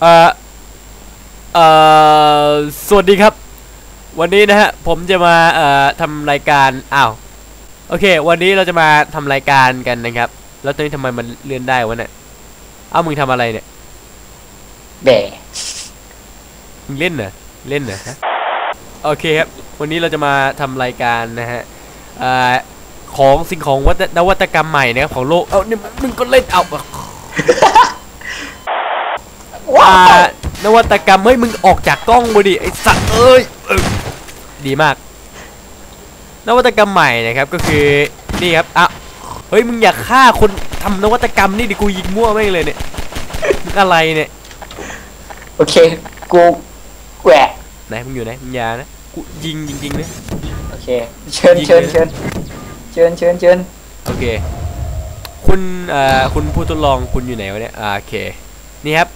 เอ่อเอ่อสวัสดีครับ วันนี้นะฮะผมจะมาเอ่อทำรายการอ้าวโอเค วันนี้เราจะมาทำรายการกันนะครับ แล้วตอนนี้ทำไมมันเลื่อนได้วะเนี่ยเอ้ามึงทำอะไรเนี่ยแบะมึงเล่นเหรอเล่นเหรอฮะโอเคครับวันนี้เราจะมาทำรายการนะฮะเอ่อของสิ่งของวัตนวัตกรรมใหม่นะครับของโลกเอ้านี่มึงมึงก็เล่นเอาว้า อ่าวนวัตกรรมเฮ้ยมึงออกจากกล้องมาดิไอสัตว์เอ้ยเออดีมาก นวัตกรรมใหม่นะครับก็คือนี่ครับอะเฮ้ยมึงอยากฆ่าคนทำนวัตกรรมนี่ดิกูยิงมั่วไม่งเลยเนี่ยมึงอะไรเนี่ยโอเคกูแหวะไหนมึงอยู่ไหนมึงอยานะกูยิงจริงๆนะโอเคเชิญยิงเชิญเลยเชิญเชิญเชิญเชิญโอเค คุณเอ่อคุณผู้ทดลองคุณอยู่ไหนวะเนี่ยอ่าโอเค นี่ครับ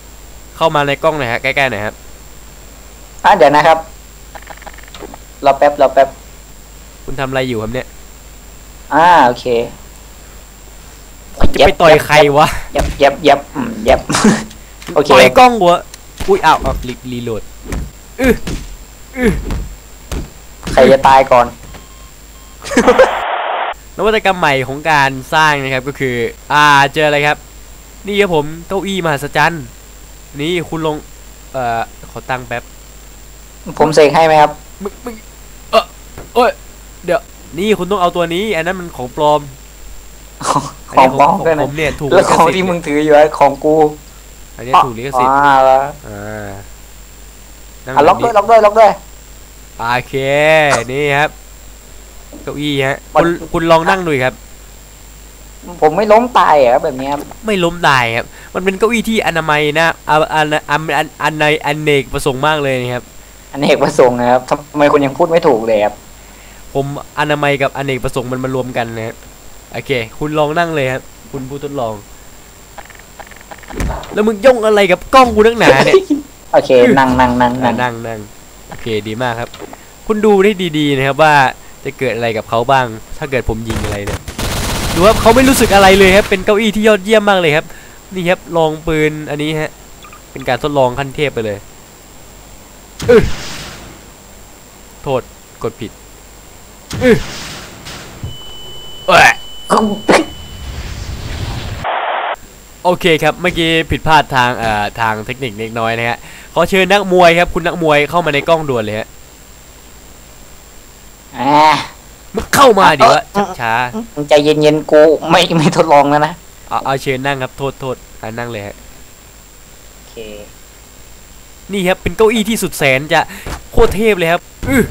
เข้ามาในกล้องหน่อยฮะใกล้ๆหน่อยครับอะเดี๋ยวนะครับรอแป๊บรอแป๊บคุณทำอะไรอยู่ครับเนี่ยอ่าโอเคจะไปต่อยใครวะเย็บเย็บเย็บอืมเย็บโอเคต่อยกล้องวะอุ้ยอ้าวอ้าวรีรีโหลดอืออือใครจะตายก่อนนวัตกรรมใหม่ของการสร้างนะครับก็คือ อ่าเจออะไรครับ นี่ครับผมเก้าอี้มหัศจรรย์ นี่คุณลง เอ่อ ขอตังค์แป๊บ ผมเสกให้ไหมครับ มึง มึง เออเอ้ย เดี๋ยว นี่คุณต้องเอาตัวนี้ อันนั้นมันของปลอม ของปลอมขด้วยผนะมเนี่ยถูกแล้วลิขของสิทที่ธิ์มึงถืออยู่ไอ้ของกู อันนี้ถูกลิขสิทธิ์อ่าแล้วอ่านั่งอะล็อกแบบด้วยนี้ล็อกด้วยล็อกด้วยโอเค นี่ครับเก้าอี้ฮะมันคุณคุณลองนั่งดูครับ ผมไม่ล้มตายเหรอแบบเนี้ยครับ ไม่ล้มได้ครับ มันเป็นเก้าอี้ที่อนามัยนะอันอันอันอันอันในอันเนกประสงค์มากเลยนะครับอันเอกประสงค์นะครับทำไมคุณยังพูดไม่ถูกเลยครับผมอนามัยกับอเนกประสงค์มันมารวมกันนะครับโอเค คุณลองนั่งเลยครับคุณผู้ทดลอง แล้วมึงย่องอะไรกับกล้องกูนักหนาเนี่ยโอเคนั่งนั่งนั่งอะนั่งนั่งนั่งโอเคดีมากครับ คุณดูได้ดีๆนะครับว่าจะเกิดอะไรกับเขาบ้าง ถ้าเกิดผมยิงอะไรเนี่ยดูครับเขาไม่รู้สึกอะไรเลยครับเป็นเก้าอี้ที่ยอดเยี่ยมมากเลยครับ นี่ครับลองปืนอันนี้ฮะ เป็นการทดลองขั้นเทพไปเลยอึ๊ะโทษกดผิดอึ๊ะแหวะโอเคครับเมื่อกี้ผิดพลาดทางเอ่อทางเทคนิคเล็กน้อยนะฮะขอเชิญนักมวยครับ คุณนักมวยเข้ามาในกล้องด่วนเลยฮะอ่ามึงเข้ามาดิวะชักช้ามึงใจเย็นๆกูไม่ไม่ทดลองแล้วนะ เอาเอาเชิญนั่งครับโทษโทษอ่านั่งเลยฮะโอเคนี่ครับเป็นเก้าอี้ที่สุดแสนจะโคตรเทพเลยครับอื้อ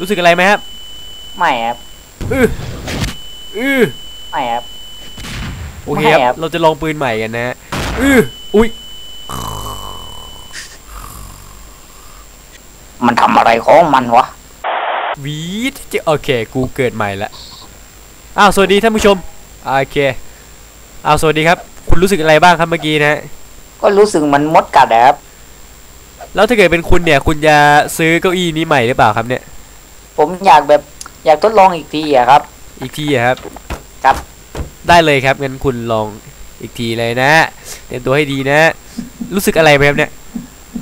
รู้สึกอะไรไหมครับไม่ครับอื้ออื้อไม่ครับโอเคไม่คครัรับบเราจะลองปืนใหม่กันนะฮะอื้ออุ้ยมันทำอะไรของมันวะวีดจะโอเค กูเกิดใหม่ละอ้าว สวัสดีท่านผู้ชม โอเค อ้าวสวัสดีครับ คุณรู้สึกอะไรบ้างครับเมื่อกี้นะฮะก็รู้สึกมันมดกัดอะครับแล้วถ้าเกิดเป็นคุณเนี่ย คุณจะซื้อเก้าอี้นี้ใหม่หรือเปล่าครับเนี่ย ผมอยากแบบอยากทดลองอีกทีอะครับ อีกทีอะครับครับ ได้เลยครับงั้นคุณลองอีกทีเลยนะเตรียมตัวให้ดีนะ รู้สึกอะไรไหมครับเนี่ย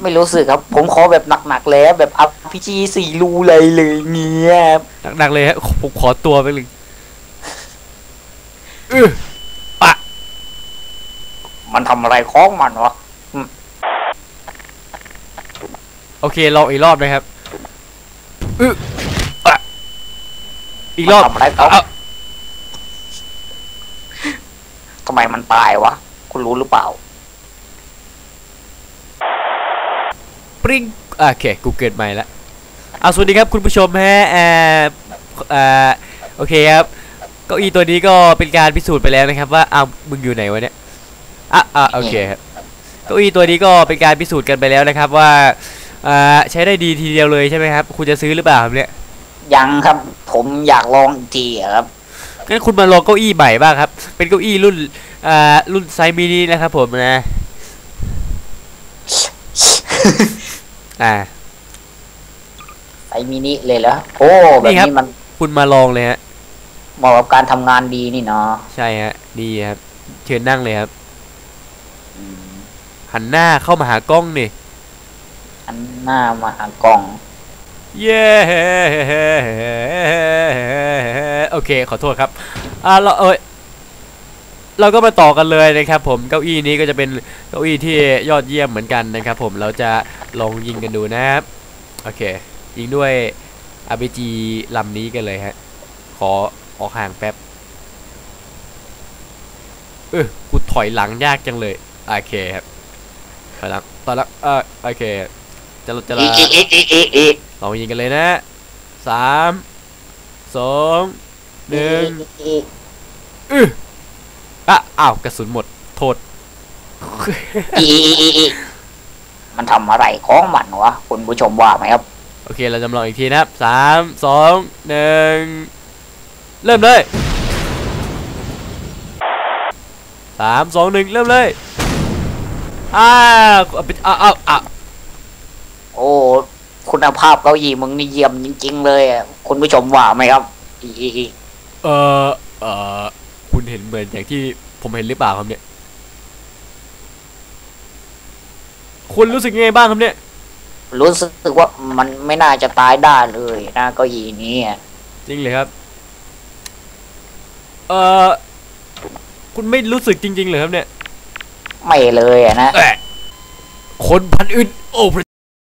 ไม่รู้สึกครับ ผมขอแบบหนักๆเลยครับแบบอัพพีจีสี่รูเลยเลยเงี้ยครับหนักๆเลยฮะผมขอตัวไปเลยเออ มันทำอะไรของมันวะโอเคลองอีกรอบนะครับเอออะอีกรอบมันทำอะไรของอะทำไมมันตายวะ คุณรู้หรือเปล่า ปริ้งอะโอเคกูเกิดใหม่ละเอาสวัสดีครับคุณผู้ชมฮะเอ่อเอ่อโอเคครับเก้าอี้ตัวนี้ก็เป็นการพิสูจน์ไปแล้วนะครับว่าอ้าวมึงอยู่ไหนวะเนี่ย อะอะโอเคครับเก้าอี้ตัวนี้ก็เป็นการพิสูจน์กันไปแล้วนะครับว่าอ่าใช้ได้ดีทีเดียวเลยใช่ไหมครับคุณจะซื้อหรือเปล่าครับเนี่ยยังครับผมอยากลองอีกทีอะครับงั้นคุณมาลองเก้าอี้ใหม่บ้างครับ เป็นเก้าอี้รุ่นอ่ารุ่นไซส์มินินะครับผมนะอ่าไอมินิเลยเหรอโอ้แบบนี่ครับ นี้มันคุณมาลองเลยฮะเหมาะกับการทำงานดีนี่เนาะใช่ฮะดีครับเชิญนั่งเลยครับอืม หันหน้าเข้ามาหากล้องนี่อันหน้ามาหากล่อง เย้โอเค ขอโทษครับ อ่าเราเอยเราก็มาต่อกันเลยนะครับ ผมเก้าอี้นี้ก็จะเป็นเก้าอี้ที่ยอดเยี่ยมเหมือนกันนะครับ ผมเราจะลองยิงกันดูนะครับโอเค ยิงด้วย RPG ลำนี้กันเลยฮะ ขอออกห่างแป๊บ เออกูถอยหลังยากจังเลย โอเคครับถอยหลังต่อแล้วเออโอเค จะจะอีละอีอีอีอีอีลองยิงกันเลยนะสามสองหนึ่งอื้ออะอ้าวกระสุนหมดโทษอีอีอีอีมันทำอะไรของมันวะคุณผู้ชมว่าไหมครับ โอเคเราจำลองอีกทีนะครับสามสองหนึ่งเริ่มเลยสามสองหนึ่งเริ่มเลย อ้าวเอาไปอ้าวอ้าวอ้าวโอ้คุณภาพเก้าอี้มึงนี่เยี่ยมจริง ๆ เลยอะคุณผู้ชมว่าไหมครับอีอีอีเออเออคุณเห็นเหมือนอย่างที่ผมเห็นหรือเปล่าครับเนี่ย คุณรู้สึกยังไงบ้างครับเนี่ย รู้สึกว่ามันไม่น่าจะตายได้เลยนะเก้าอี้นี้อะจริงเลยครับ เออคุณไม่รู้สึกจริงๆเลยครับเนี่ย ไม่เลยอะนะ คนพันอื่นโอ้